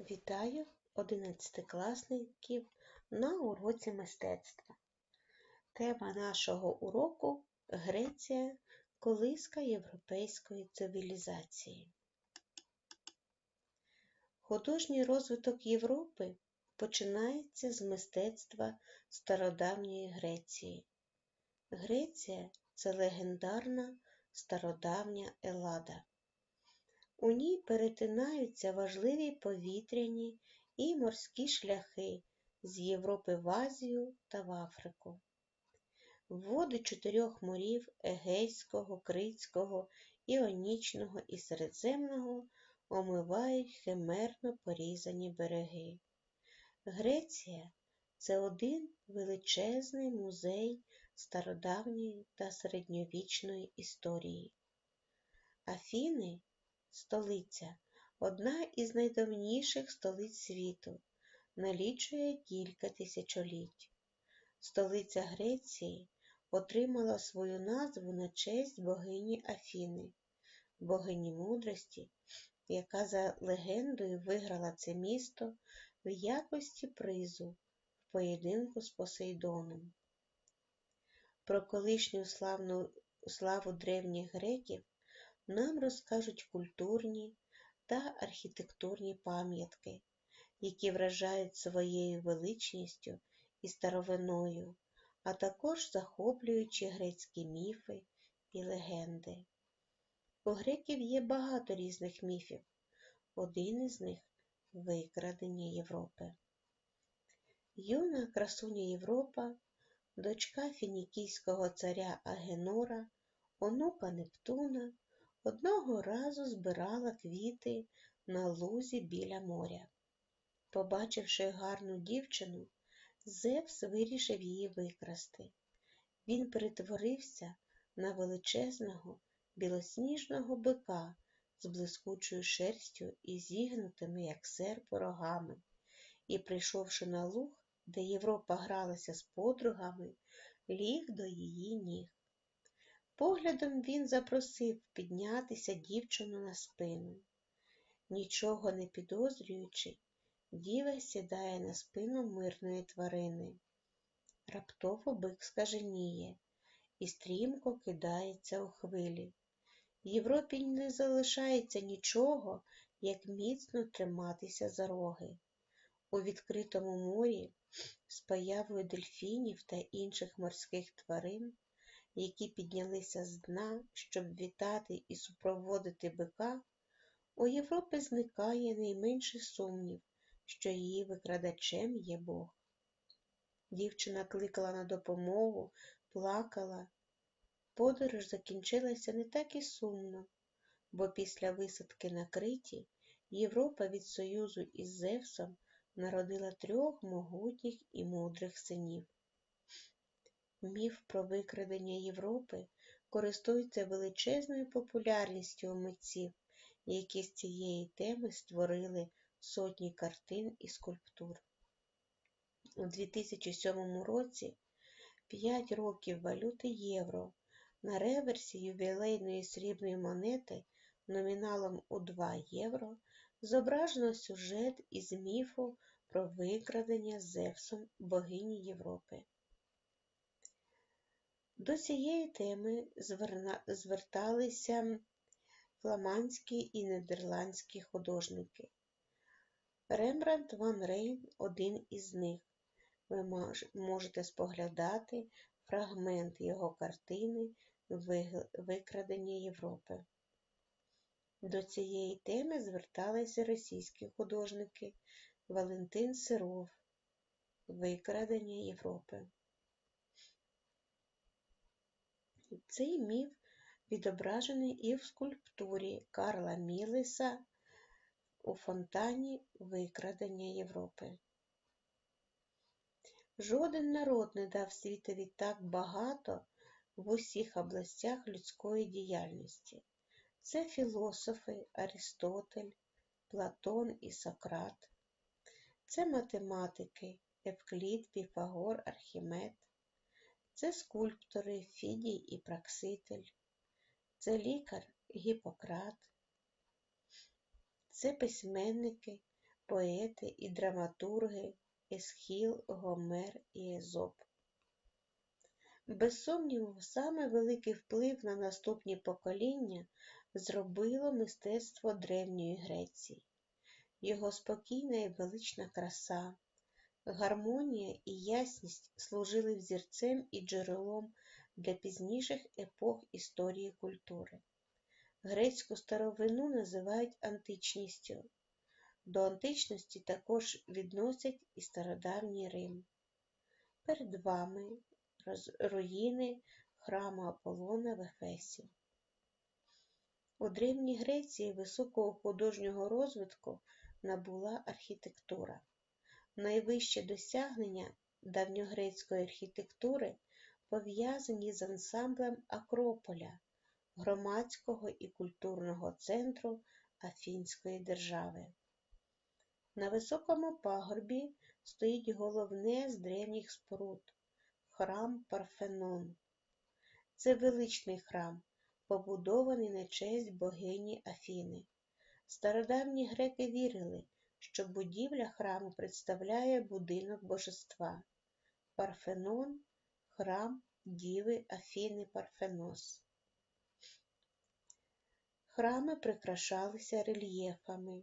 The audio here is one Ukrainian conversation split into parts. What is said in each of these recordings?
Вітаю одинадцятикласників на уроці мистецтва. Тема нашого уроку Греція колиска європейської цивілізації. Художній розвиток Європи починається з мистецтва стародавньої Греції. Греція це легендарна стародавня Елада. У ній перетинаються важливі повітряні і морські шляхи з Європи в Азію та в Африку. Води чотирьох морів Егейського, Критського, Іонічного і Середземного омивають химерно порізані береги. Греція це один величезний музей стародавньої та середньовічної історії. Афіни столиця одна із найдавніших столиць світу, налічує кілька тисячоліть. Столиця Греції отримала свою назву на честь богині Афіни, богині мудрості, яка за легендою виграла це місто в якості призу в поєдинку з Посейдоном. Про колишню славну славу древніх греків нам розкажуть культурні та архітектурні пам'ятки, які вражають своєю величністю і старовиною, а також захоплюючи грецькі міфи і легенди. У греків є багато різних міфів. Один із них викрадення Європи. Юна красуня Європа, дочка фінікійського царя Агенора, онука Нептуна, одного разу збирала квіти на лузі біля моря. Побачивши гарну дівчину, Зевс вирішив її викрасти. Він перетворився на величезного білосніжного бика з блискучою шерстю і зігнутими, як серп, рогами, і, прийшовши на луг, де Європа гралася з подругами, ліг до її ніг. Поглядом він запросив піднятися дівчину на спину. Нічого не підозрюючи, діва сідає на спину мирної тварини. Раптово бик скаженіє і стрімко кидається у хвилі. В Європі не залишається нічого, як міцно триматися за роги. У відкритому морі з появою дельфінів та інших морських тварин які піднялися з дна, щоб вітати і супроводити бика, у Європи зникає найменший сумнів, що її викрадачем є Бог. Дівчина кликала на допомогу, плакала. Подорож закінчилася не так і сумно, бо після висадки на Криті Європа від союзу із Зевсом народила трьох могутніх і мудрих синів. Міф про викрадення Європи користується величезною популярністю у митців, які з цієї теми створили сотні картин і скульптур. У 2007 році 5 років валюти євро на реверсі ювілейної срібної монети номіналом у 2 євро зображено сюжет із міфу про викрадення Зевсом богині Європи. До цієї теми зверталися фламандські і нідерландські художники. Рембрандт Ван Рейн один із них. Ви можете споглядати фрагмент його картини Викрадення Європи. До цієї теми зверталися російські художники Валентин Сиров Викрадення Європи. Цей міф відображений і в скульптурі Карла Мілеса у фонтані Викрадення Європи. Жоден народ не дав світові так багато в усіх областях людської діяльності. Це філософи Аристотель, Платон і Сократ, це математики Евклід, Піфагор, Архімед, це скульптори Фідій і Пракситель, це лікар Гіппократ, це письменники поети і драматурги Есхіл, Гомер і Езоп. Без сумніву, саме великий вплив на наступні покоління зробило мистецтво Древньої Греції, його спокійна і велична краса, гармонія і ясність служили взірцем і джерелом для пізніших епох історії культури. Грецьку старовину називають античністю. До античності також відносять і стародавній Рим. Перед вами руїни храму Аполлона в Ефесі. У Древній Греції високого художнього розвитку набула архітектура. Найвище досягнення давньогрецької архітектури пов'язані з ансамблем Акрополя, громадського і культурного центру Афінської держави. На високому пагорбі стоїть головне з древніх споруд храм Парфенон. Це величний храм, побудований на честь богині Афіни. Стародавні греки вірили, що будівля храму представляє будинок божества. Парфенон храм Діви Афіни Парфенос. Храми прикрашалися рельєфами.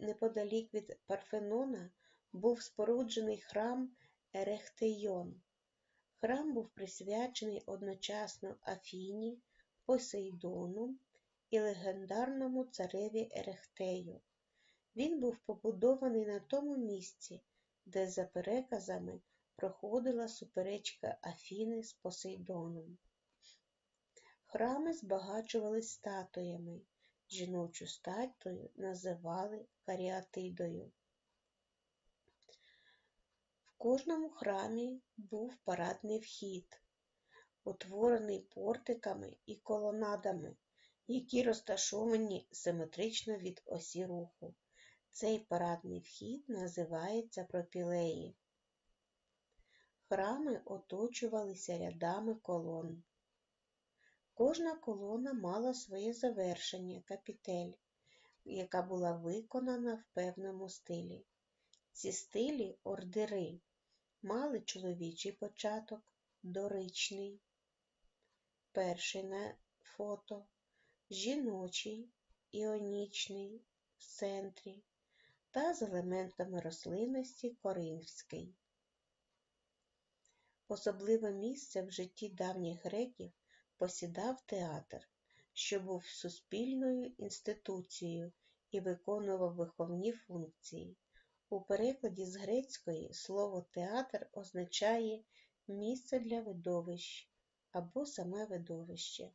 Неподалік від Парфенона був споруджений храм Ерехтейон. Храм був присвячений одночасно Афіні, Посейдону і легендарному цареві Ерехтею. Він був побудований на тому місці, де, за переказами, проходила суперечка Афіни з Посейдоном. Храми збагачувались статуями, жіночу статую називали каріатидою. В кожному храмі був парадний вхід, утворений портиками і колонадами, які розташовані симетрично від осі руху. Цей парадний вхід називається пропілеї. Храми оточувалися рядами колон. Кожна колона мала своє завершення капітель, яка була виконана в певному стилі. Ці стилі ордери мали чоловічий початок, доричний, перший на фото, жіночий, іонічний в центрі та з елементами рослинності коринфський. Особливе місце в житті давніх греків посідав театр, що був суспільною інституцією і виконував виховні функції. У перекладі з грецької слово театр означає місце для видовищ або саме видовище.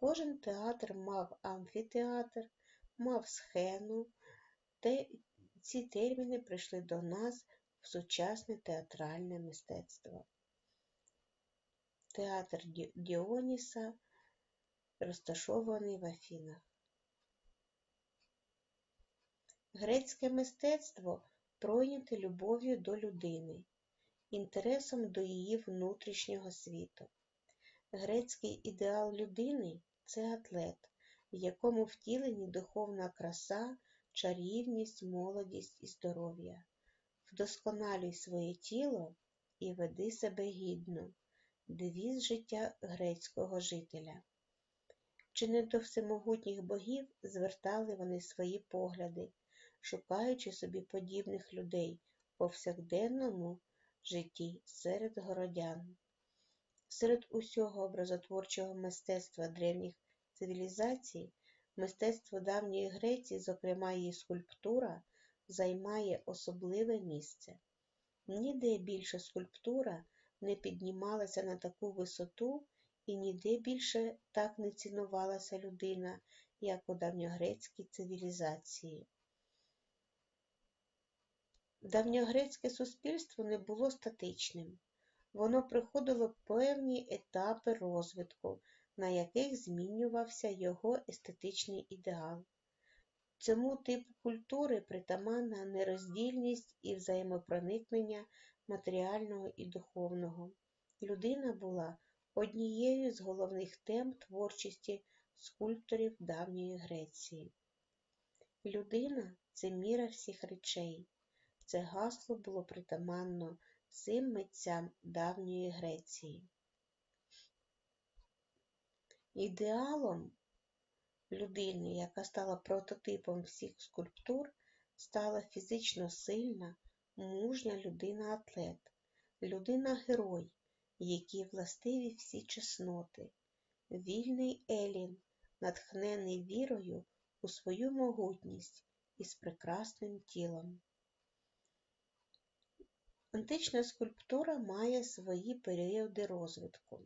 Кожен театр мав амфітеатр, мав схену, те ці терміни прийшли до нас в сучасне театральне мистецтво. Театр Діоніса розташований в Афінах. Грецьке мистецтво пройняте любов'ю до людини, інтересом до її внутрішнього світу. Грецький ідеал людини це атлет, в якому втілені духовна краса, чарівність, молодість і здоров'я. Вдосконалюй своє тіло і веди себе гідно, девіз життя грецького жителя. Чи не до всемогутніх богів звертали вони свої погляди, шукаючи собі подібних людей в повсякденному житті серед городян. Серед усього образотворчого мистецтва древніх цивілізацій, мистецтво давньої Греції, зокрема її скульптура, займає особливе місце. Ніде більше скульптура не піднімалася на таку висоту і ніде більше так не цінувалася людина, як у давньогрецькій цивілізації. Давньогрецьке суспільство не було статичним, воно приходило певні етапи розвитку, на яких змінювався його естетичний ідеал. Цьому типу культури притаманна нероздільність і взаємопроникнення матеріального і духовного. Людина була однією з головних тем творчості скульпторів давньої Греції. Людина це міра всіх речей. Це гасло було притаманно всім митцям давньої Греції. Ідеалом людини, яка стала прототипом всіх скульптур, стала фізично сильна, мужня людина-атлет, людина-герой, якій властиві всі чесноти, вільний Елін, натхнений вірою у свою могутність із прекрасним тілом. Антична скульптура має свої періоди розвитку.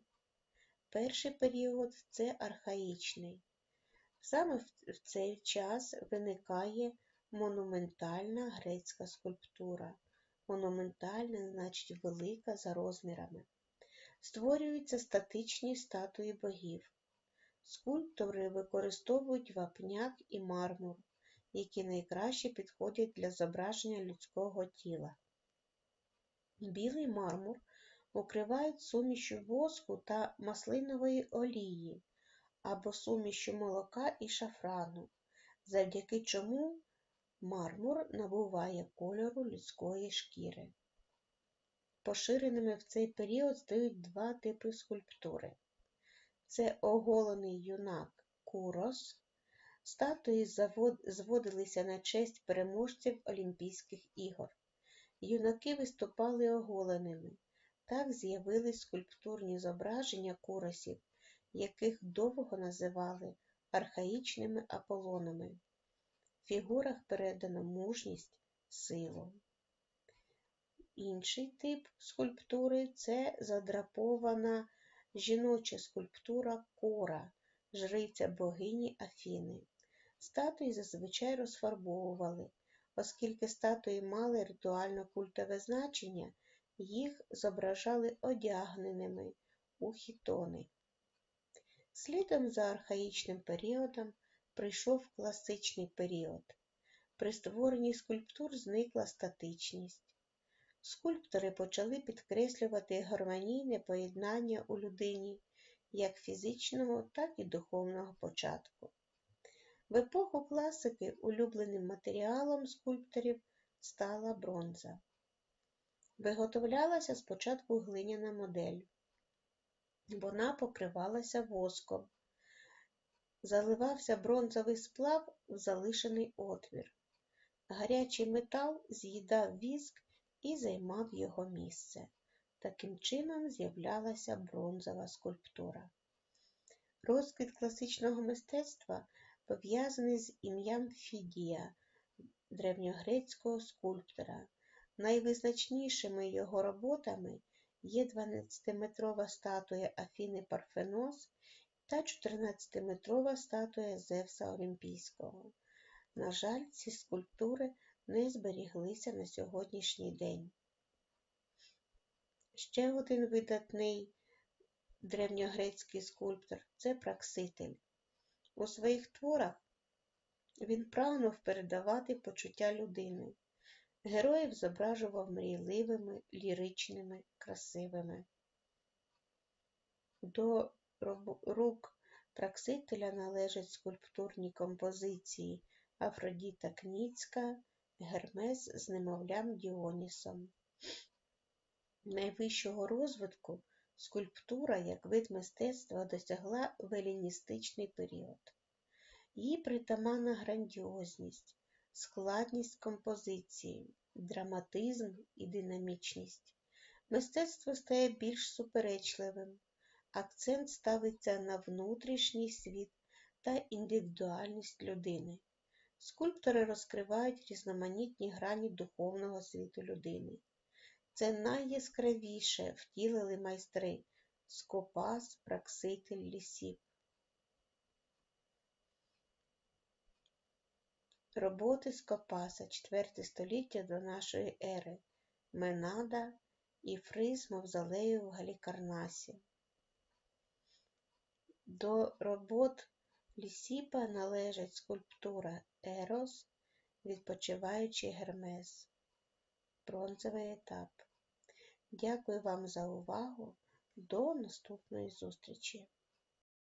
Перший період це архаїчний. Саме в цей час виникає монументальна грецька скульптура. Монументальна значить велика за розмірами. Створюються статичні статуї богів. Скульптори використовують вапняк і мармур, які найкраще підходять для зображення людського тіла. Білий мармур укривають сумішю воску та маслинової олії або сумішю молока і шафрану, завдяки чому мармур набуває кольору людської шкіри. Поширеними в цей період стають два типи скульптури. Це оголений юнак Курос. Статуї зводилися на честь переможців Олімпійських ігор. Юнаки виступали оголеними. Так з'явились скульптурні зображення куросів, яких довго називали архаїчними аполонами. В фігурах передано мужність, силу. Інший тип скульптури це задрапована жіноча скульптура кора, жриця богині Афіни. Статуї зазвичай розфарбовували, оскільки статуї мали ритуально культове значення, їх зображали одягненими у хітони. Слідом за архаїчним періодом прийшов класичний період. При створенні скульптур зникла статичність. Скульптори почали підкреслювати гармонійне поєднання у людині як фізичного, так і духовного початку. В епоху класики улюбленим матеріалом скульпторів стала бронза. Виготовлялася спочатку глиняна модель. Вона покривалася воском. Заливався бронзовий сплав в залишений отвір. Гарячий метал з'їдав віск і займав його місце. Таким чином з'являлася бронзова скульптура. Розквіт класичного мистецтва пов'язаний з ім'ям Фігія, древньогрецького скульптора. Найвизначнішими його роботами є 12-метрова статуя Афіни Парфенос та 14-метрова статуя Зевса Олімпійського. На жаль, ці скульптури не зберіглися на сьогоднішній день. Ще один видатний древньогрецький скульптор це Пракситель. У своїх творах він прагнув передавати почуття людини. Героїв зображував мрійливими, ліричними, красивими. До рук Праксителя належать скульптурні композиції Афродіта Кніцька, Гермес з немовлям Діонісом. Найвищого розвитку скульптура як вид мистецтва досягла в еліністичний період. Їй притаманна грандіозність, складність композиції, драматизм і динамічність. Мистецтво стає більш суперечливим, акцент ставиться на внутрішній світ та індивідуальність людини. Скульптори розкривають різноманітні грані духовного світу людини. Це найяскравіше втілили майстри Скопас, Пракситель, Лісіп. Роботи Скопаса IV століття до нашої ери Менада і фриз Мавзолею в Галікарнасі. До робот Лісіпа належить скульптура Ерос, відпочиваючий Гермес. Бронзовий етап. Дякую вам за увагу. До наступної зустрічі!